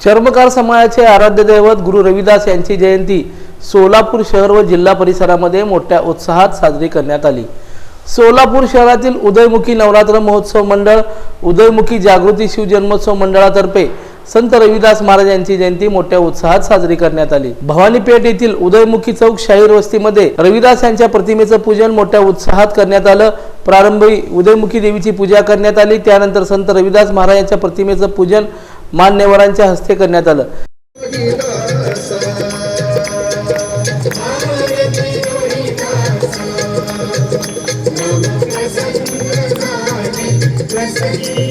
चर्मकार समाजाचे आराध्य दैवत गुरु रविदास यांची जयंती सोलापूर शहर व जिल्हा परिसरामध्ये मोठ्या उत्साहात साजरी करण्यात आली. सोलापूर शहरातील उदयमुखी नवरात्र महोत्सव मंडळ उदयमुखी जागृती शिवजन्मोत्सव मंडळातर्फे संत रविदास महाराज यांची जयंती मोठ्या उत्साहात साजरी करण्यात आली. भवानीपेठ येथील उदयमुखी चौक शाहीर वस्तीमध्ये रविदास यांच्या प्रतिमेचं पूजन मोठ्या उत्साहात करण्यात आलं. प्रारंभी उदयमुखी देवीची पूजा करण्यात आली. त्यानंतर संत रविदास महाराज यांच्या प्रतिमेचं पूजन मान्यवरांच्या हस्ते करण्यात आलं. Thank you.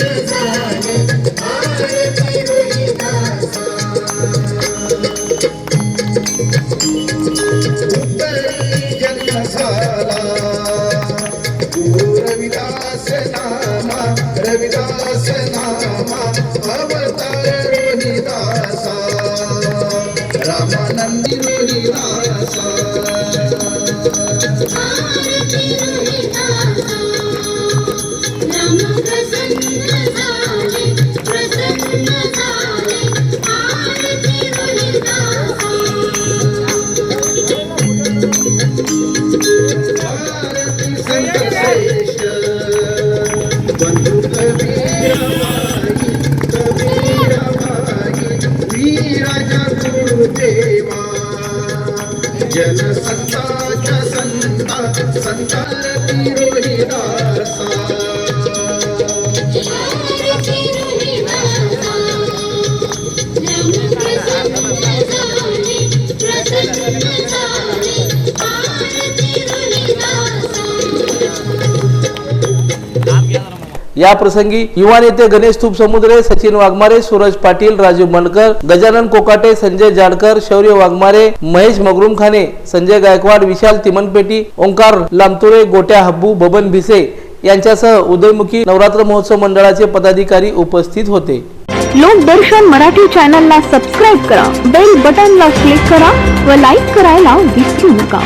रविदास नामा रविदास नामा. जनसंताच्या संता संतारती रोहिदा या प्रसंगी युवा नेते गणेश तुप समुद्रे सचिन वाघमारे सूरज पाटील राजीव मनकर गजानन कोकाटे संजय जाडकर शौर्य वाघमारे महेश मगरुमखाने संजय गायकवाड विशाल तिमनपेटी ओंकार लामतुरे गोट्या हब्बू बबन भिसे यांच्यासह उदयमुखी नवरात्र महोत्सव मंडळाचे पदाधिकारी उपस्थित होते. लोकदर्शन मराठी चॅनलला सबस्क्राईब करा बेल बटनला क्लिक करा व लाईक करायला विसरू नका.